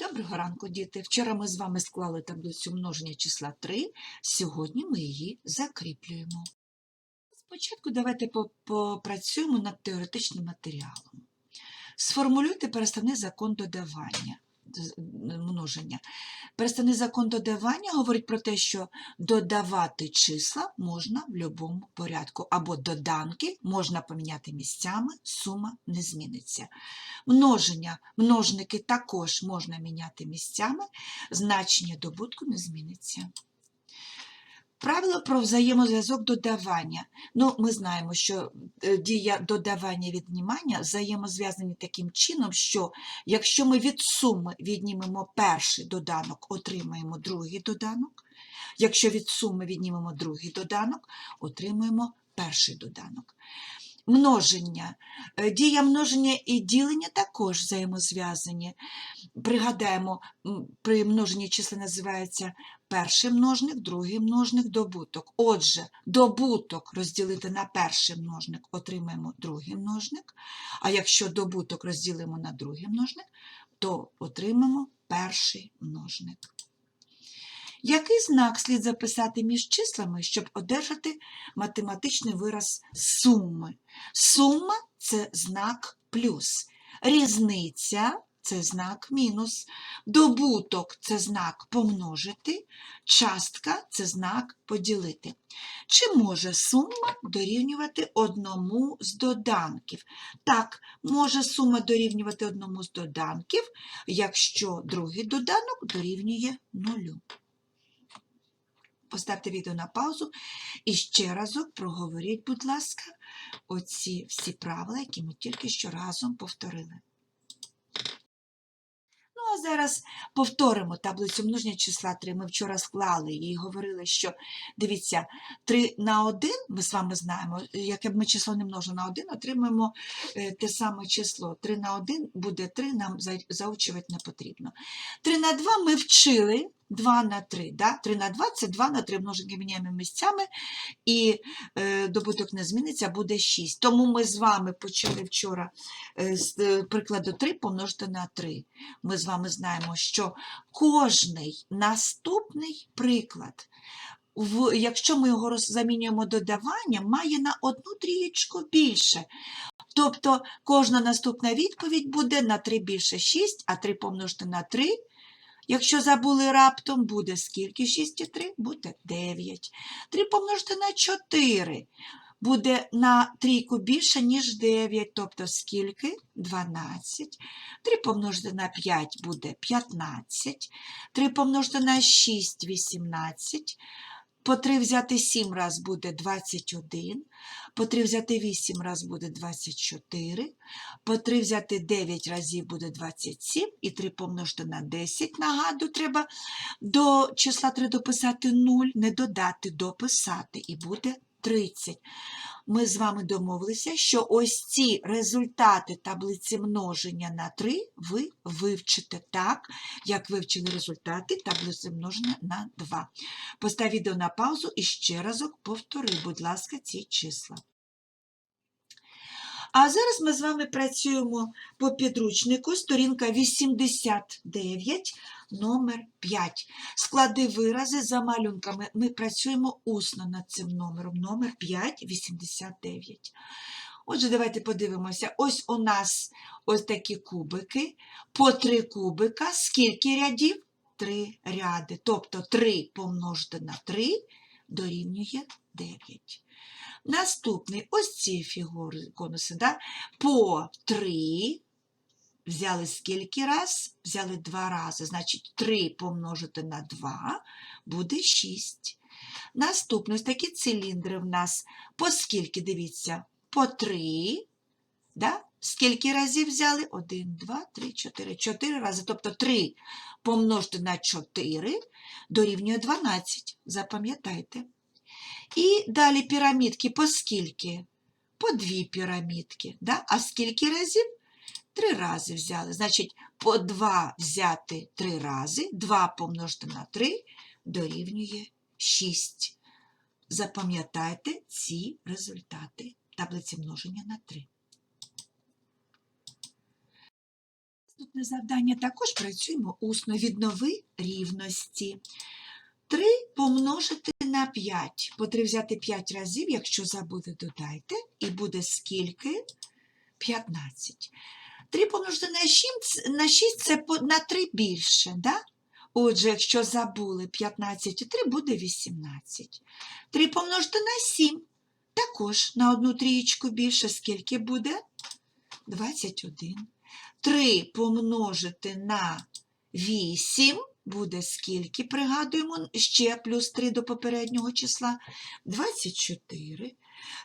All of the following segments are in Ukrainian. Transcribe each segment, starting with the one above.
Доброго ранку, діти. Вчора ми з вами склали таблицю множення числа 3, сьогодні ми її закріплюємо. Спочатку давайте попрацюємо над теоретичним матеріалом. Сформулюйте переставний закон додавання. З- множення. Переставний закон додавання говорить про те, що додавати числа можна в будь-якому порядку, або доданки можна поміняти місцями, сума не зміниться. Множення, множники також можна міняти місцями, значення добутку не зміниться. Правило про взаємозв'язок додавання. Ну, ми знаємо, що е, дія додавання віднімання взаємозв'язані таким чином, що якщо ми від суми віднімемо перший доданок, отримаємо другий доданок. Якщо від суми віднімемо другий доданок, отримуємо перший доданок. Множення. Е, Дія множення і ділення також взаємозв'язані. Пригадаємо, при множенні числа називається перший множник, другий множник, добуток. Отже, добуток розділити на перший множник, отримаємо другий множник. А якщо добуток розділимо на другий множник, то отримаємо перший множник. Який знак слід записати між числами, щоб одержати математичний вираз суми? Сума це знак плюс. Різниця це знак мінус. Добуток це знак помножити. Частка це знак поділити. Чи може сума дорівнювати одному з доданків? Так, може сума дорівнювати одному з доданків, якщо другий доданок дорівнює нулю. Поставте відео на паузу і ще разок проговоріть, будь ласка, оці всі правила, які ми тільки що разом повторили. Ну, зараз повторимо таблицю множення числа 3. Ми вчора склали і говорили, що, дивіться, 3 на 1, ми з вами знаємо, яке б ми число не множили на 1, отримаємо е, те саме число. 3 на 1 буде 3, нам за- заучувати не потрібно. 3 на 2 ми вчили, 2 на 3. Да? 3 на 2 це 2 на 3 множинки міняємо місцями, і е, добуток не зміниться, буде 6. Тому ми з вами почали вчора е, з е, прикладу 3 помножити на 3. Ми з вами знаємо, що кожний наступний приклад, в, якщо ми його замінюємо додаванням, має на одну трієчку більше. Тобто кожна наступна відповідь буде на 3 більше 6, а 3 помножити на 3. Якщо забули раптом, буде скільки 6 і 3? Буде 9. 3 помножити на 4 буде на трійку більше, ніж 9, тобто скільки? 12. 3 помножити на 5 буде 15. 3 помножити на 6 – 18. По 3 взяти 7 раз буде 21. По 3 взяти 8 раз буде 24. По 3 взяти 9 разів буде 27. І 3 помножити на 10. Нагадую, треба до числа 3 дописати 0, не додати, дописати. І буде 30. Ми з вами домовилися, що ось ці результати таблиці множення на 3 ви вивчите так, як вивчили результати таблиці множення на 2. Постав відео на паузу і ще разок повтори, будь ласка, ці числа. А зараз ми з вами працюємо по підручнику, сторінка 89, номер 5. Склади вирази за малюнками. Ми працюємо усно над цим номером, номер 589. Отже, давайте подивимося. Ось у нас ось такі кубики. По три кубика. Скільки рядів? Три ряди. Тобто 3 помножити на 3 дорівнює 9. Наступний ось ці фігури конуси. Да? По 3 взяли скільки раз? Взяли два рази. Значить, 3 помножити на 2 буде 6. Наступний ось такі циліндри в нас. По скільки, дивіться, по 3. Да? Скільки разів взяли? 1, 2, 3, 4. 4 рази. Тобто 3 помножити на 4 дорівнює 12. Запам'ятайте. І далі пірамідки по скільки? По дві пірамідки. Да? А скільки разів? Три рази взяли. Значить, по 2 взяти 3 рази, 2 помножити на 3 дорівнює 6. Запам'ятайте ці результати таблиці множення на 3. Наступне завдання також працюємо усно. Віднови рівності. 3 помножити на 5. По 3 взяти 5 разів, якщо забули, додайте. І буде скільки? 15. 3 помножити на 6, на 6 це на 3 більше. Да? Отже, якщо забули 15 і 3, буде 18. 3 помножити на 7. Також на одну трієчку більше. Скільки буде? 21. 3 помножити на 8 буде скільки? Пригадуємо, ще плюс 3 до попереднього числа. 24.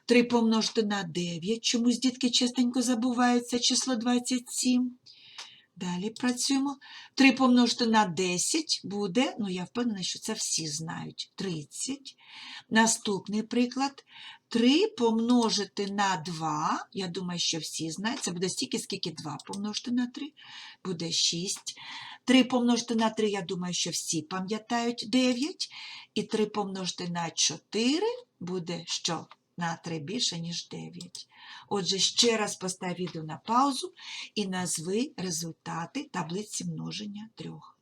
3 помножити на 9. Чомусь дітки частенько забуваються число 27. Далі працюємо. 3 помножити на 10 буде, ну я впевнена, що це всі знають, 30. Наступний приклад. 3 помножити на 2, я думаю, що всі знають, це буде стільки, скільки 2 помножити на 3, буде 6. 3 помножити на 3, я думаю, що всі пам'ятають 9. І 3 помножити на 4 буде що? На 3 більше, ніж 9. Отже, ще раз постав відео на паузу і назви результати таблиці множення трьох.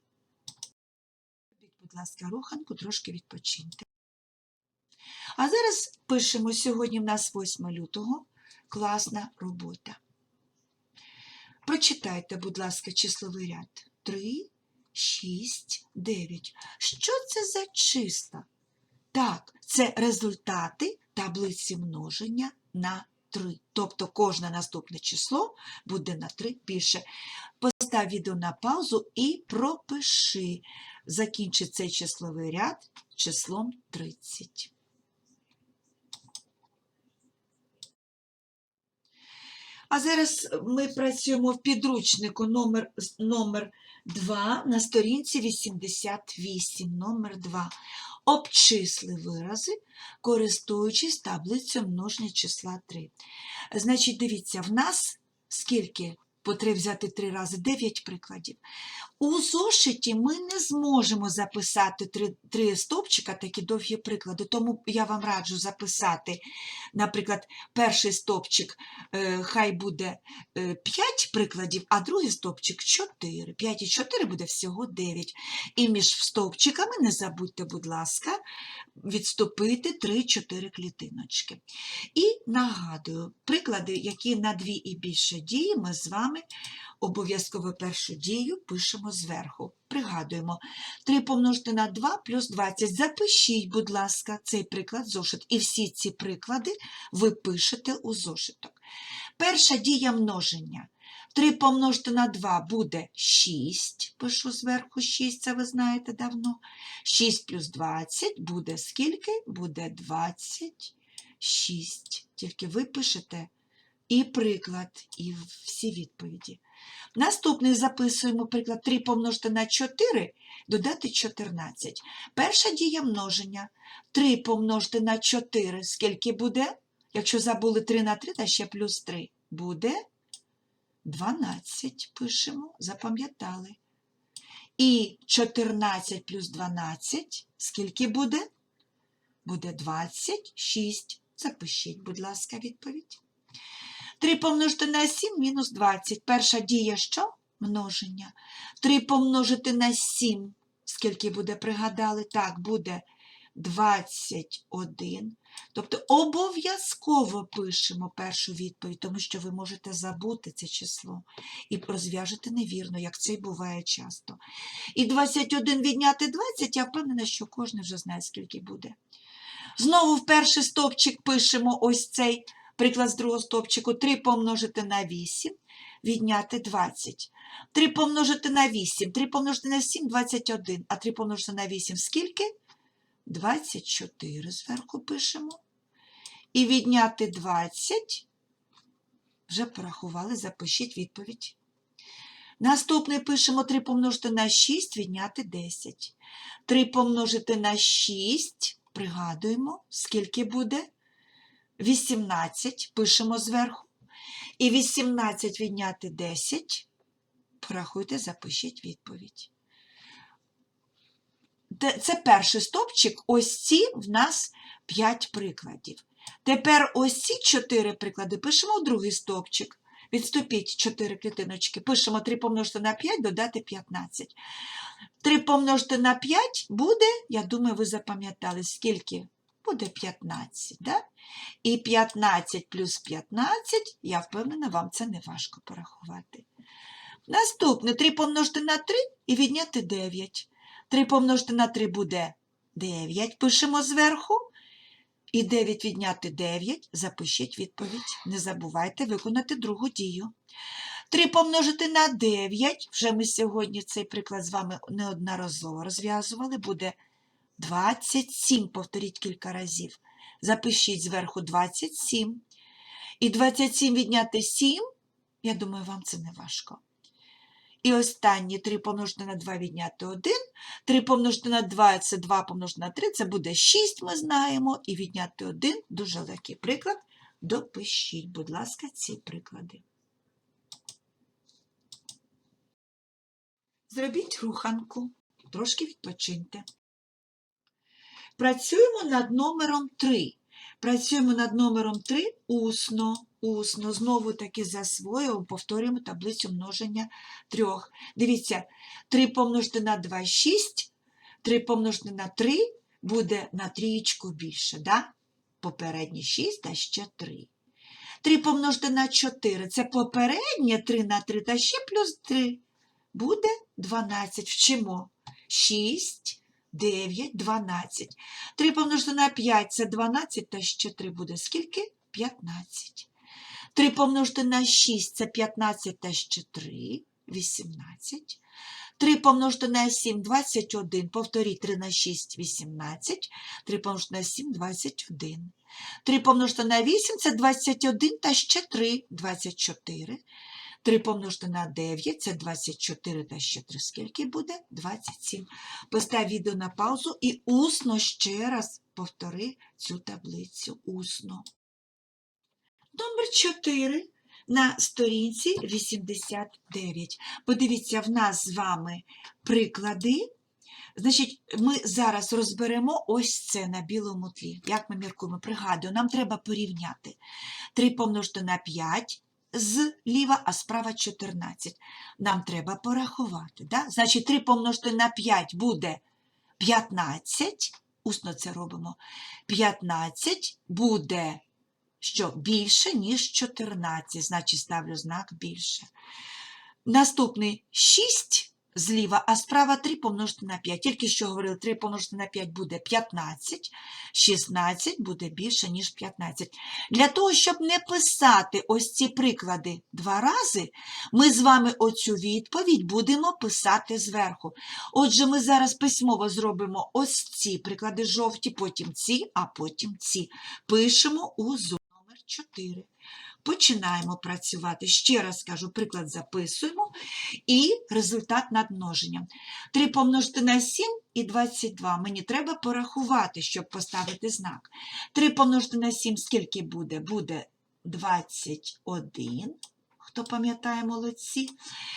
Будь ласка, руханку, трошки відпочиньте. А зараз пишемо сьогодні в нас 8 лютого. Класна робота. Прочитайте, будь ласка, числовий ряд. 3, 6, 9. Що це за числа? Так, це результати таблиці множення на 3. Тобто кожне наступне число буде на 3 більше. Постав відео на паузу і пропиши. Закінчи цей числовий ряд числом 30. А зараз ми працюємо в підручнику номер, номер 2 на сторінці 88. Номер 2. Обчисли вирази, користуючись таблицею множення числа 3. Значить, дивіться, в нас скільки потрібно взяти 3 рази? 9 прикладів. У зошиті ми не зможемо записати три, три стовпчика, такі довгі приклади, тому я вам раджу записати, наприклад, перший стовпчик е, хай буде 5 прикладів, а другий стовпчик 4. 5 і 4 буде всього 9. І між стовпчиками не забудьте, будь ласка, відступити 3-4 клітиночки. І нагадую, приклади, які на дві і більше дії, ми з вами обов'язково першу дію пишемо зверху. Пригадуємо, 3 помножити на 2 плюс 20. Запишіть, будь ласка, цей приклад зошит. І всі ці приклади ви пишете у зошиток. Перша дія множення. 3 помножити на 2 буде 6. Пишу зверху 6, це ви знаєте давно. 6 плюс 20 буде скільки? Буде 26. Тільки ви пишете і приклад, і всі відповіді. Наступний записуємо приклад 3 помножити на 4, додати 14. Перша дія множення. 3 помножити на 4, скільки буде? Якщо забули 3 на 3, та ще плюс 3, буде 12. Пишемо, запам'ятали. І 14 плюс 12, скільки буде? Буде 26. Запишіть, будь ласка, відповідь. 3 помножити на 7 мінус 20. Перша дія що? Множення. 3 помножити на 7. Скільки буде, пригадали? Так, буде 21. Тобто обов'язково пишемо першу відповідь, тому що ви можете забути це число і розв'яжете невірно, як це й буває часто. І 21 відняти 20, я впевнена, що кожен вже знає, скільки буде. Знову в перший стовпчик пишемо ось цей приклад з другого стовпчику. 3 помножити на 8, відняти 20. 3 помножити на 8, 3 помножити на 7 – 21, а 3 помножити на 8 скільки? 24 зверху пишемо. І відняти 20, вже порахували, запишіть відповідь. Наступний пишемо 3 помножити на 6, відняти 10. 3 помножити на 6, пригадуємо, скільки буде? 18, пишемо зверху. І 18 відняти 10, порахуйте, запишіть відповідь. Це перший стопчик, ось ці в нас 5 прикладів. Тепер ось ці 4 приклади пишемо в другий стопчик. Відступіть 4 клітиночки. Пишемо 3 помножити на 5, додати 15. 3 помножити на 5 буде, я думаю, ви запам'ятали, скільки? Буде 15, да? І 15 плюс 15, я впевнена, вам це не важко порахувати. Наступне 3 помножити на 3 і відняти 9. 3 помножити на 3 буде 9, пишемо зверху. І 9 відняти 9, запишіть відповідь. Не забувайте виконати другу дію. 3 помножити на 9, вже ми сьогодні цей приклад з вами неодноразово розв'язували, буде 27, повторіть кілька разів. Запишіть зверху 27. І 27 відняти 7, я думаю, вам це не важко. І останні 3 помножити на 2 відняти 1. 3 помножити на 2 це 2 помножити на 3, це буде 6, ми знаємо. І відняти 1 дуже легкий приклад. Допишіть, будь ласка, ці приклади. Зробіть руханку, трошки відпочиньте. Працюємо над номером 3. Працюємо над номером 3 усно. Усно. Знову таки засвоюємо, повторюємо таблицю множення трьох. Дивіться, 3 помножити на 2 – 6, 3 помножити на 3 буде на трієчку більше. Да? Попередні 6 та ще 3. 3 помножити на 4 – це попереднє 3 на 3 та ще плюс 3. Буде 12. Вчимо. 6, 9, 12. 3 помножити на 5 – це 12, та ще 3 буде скільки? 15. 3 помножити на 6 – це 15, та ще 3 – 18. 3 помножити на 7 – 21. Повторіть 3 на 6 – 18. 3 помножити на 7 – 21. 3 помножити на 8 – це 21, та ще 3 – 24. 3 помножити на 9 – це 24 та ще 3. Скільки буде? 27. Постав відео на паузу і усно ще раз повтори цю таблицю. Усно. Номер 4 на сторінці 89. Подивіться, в нас з вами приклади. Значить, ми зараз розберемо ось це на білому тлі. Як ми міркуємо? Пригадую, нам треба порівняти 3 помножити на 5 зліва, а справа 14. Нам треба порахувати. Да? Значить, 3 помножити на 5 буде 15. Усно це робимо. 15 буде що більше, ніж 14. Значить, ставлю знак більше. Наступний 6 зліва, а справа 3 помножити на 5. Тільки що говорили, 3 помножити на 5 буде 15, 16 буде більше, ніж 15. Для того, щоб не писати ось ці приклади два рази, ми з вами оцю відповідь будемо писати зверху. Отже, ми зараз письмово зробимо ось ці приклади жовті, потім ці, а потім ці. Пишемо у зону номер 4. Починаємо працювати. Ще раз кажу, приклад записуємо і результат над множенням. 3 помножити на 7 і 22. Мені треба порахувати, щоб поставити знак. 3 помножити на 7 скільки буде? Буде 21. Хто пам'ятає молодці?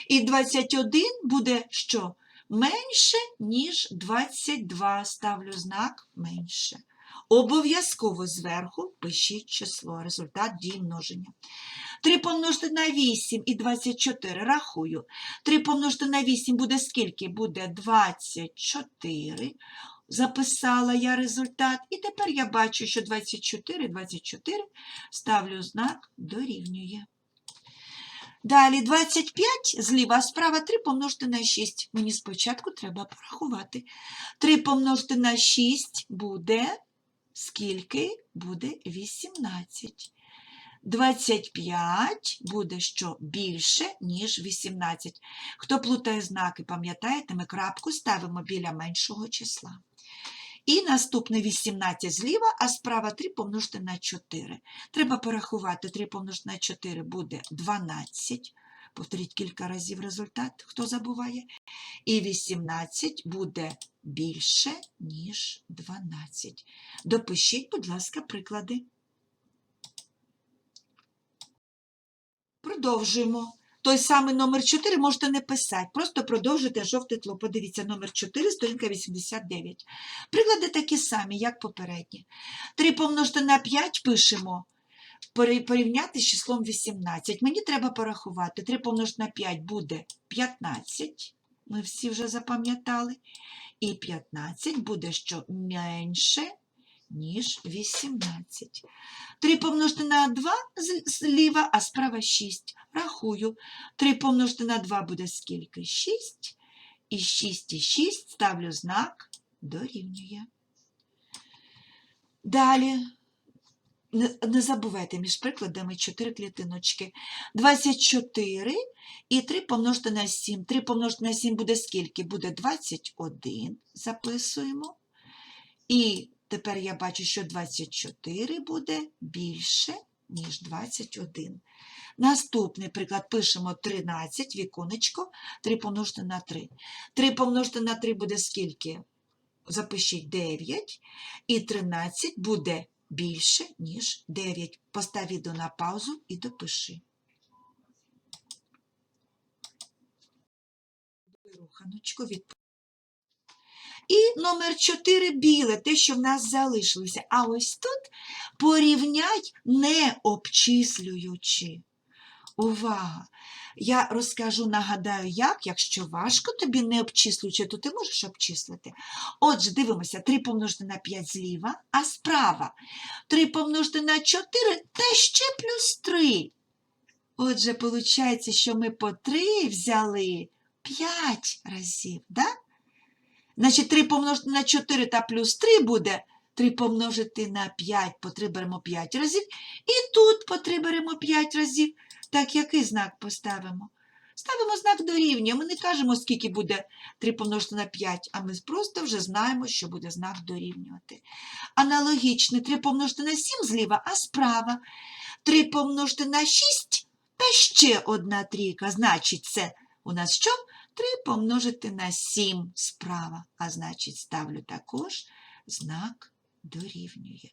І 21 буде що? Менше, ніж 22. Ставлю знак менше. Обов'язково зверху пишіть число, результат дії множення. 3 помножити на 8 і 24 рахую. 3 помножити на 8 буде скільки? Буде 24. Записала я результат. І тепер я бачу, що 24, 24 ставлю знак дорівнює. Далі 25 зліва, справа 3 помножити на 6. Мені спочатку треба порахувати. 3 помножити на 6 буде скільки буде 18. 25 буде що більше, ніж 18. Хто плутає знаки, пам'ятаєте, ми крапку ставимо біля меншого числа. І наступне 18 зліва, а справа 3 помножити на 4. Треба порахувати 3 помножити на 4 буде 12. Повторіть кілька разів результат, хто забуває. І 18 буде більше, ніж 12. Допишіть, будь ласка, приклади. Продовжуємо. Той самий номер 4 можете не писати, просто продовжуйте жовте тло. Подивіться, номер 4, сторінка 89. Приклади такі самі, як попередні. 3 помножити на 5 пишемо порівняти з числом 18. Мені треба порахувати. 3 помножити на 5 буде 15. Ми всі вже запам'ятали. І 15 буде що менше, ніж 18. 3 помножити на 2 зліва, а справа 6. Рахую. 3 помножити на 2 буде скільки? 6. І 6 і 6 ставлю знак дорівнює. Далі. Не, забувайте між прикладами 4 клітиночки. 24 і 3 помножити на 7. 3 помножити на 7 буде скільки? Буде 21. Записуємо. І тепер я бачу, що 24 буде більше, ніж 21. Наступний приклад пишемо 13, віконечко, 3 помножити на 3. 3 помножити на 3 буде скільки? Запишіть 9. І 13 буде більше, ніж 9. Постав відео на паузу і допиши. Руханочку від і номер 4 біле, те, що в нас залишилося. А ось тут порівняй не обчислюючи. Увага! Я розкажу, нагадаю, як, якщо важко тобі не обчислюючи, то ти можеш обчислити. Отже, дивимося, 3 помножити на 5 зліва, а справа 3 помножити на 4 та ще плюс 3. Отже, виходить, що ми по 3 взяли 5 разів, да? Значить, 3 помножити на 4 та плюс 3 буде 3 помножити на 5, по 3 беремо 5 разів. І тут по 3 беремо 5 разів. Так, який знак поставимо? Ставимо знак дорівнює. Ми не кажемо, скільки буде 3 помножити на 5, а ми просто вже знаємо, що буде знак дорівнювати. Аналогічно 3 помножити на 7 зліва, а справа. 3 помножити на 6 та ще одна трійка. Значить, це у нас що? 3 помножити на 7 справа. А значить, ставлю також знак дорівнює.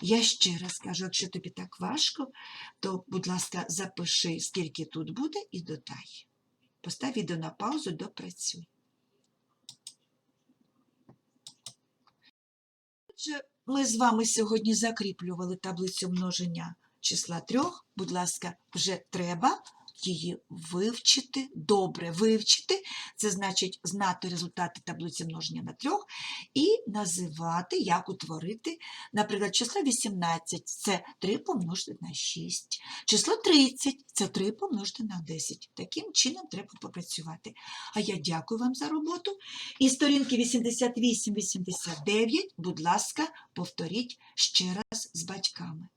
Я ще раз кажу, якщо тобі так важко, то, будь ласка, запиши, скільки тут буде, і додай. Постав відео на паузу, допрацюй. Отже, ми з вами сьогодні закріплювали таблицю множення числа трьох. Будь ласка, вже треба її вивчити, добре вивчити. Це значить знати результати таблиці множення на трьох і називати, як утворити, наприклад, число 18 це 3 помножити на 6. Число 30 це 3 помножити на 10. Таким чином треба попрацювати. А я дякую вам за роботу. І сторінки 88-89, будь ласка, повторіть ще раз з батьками.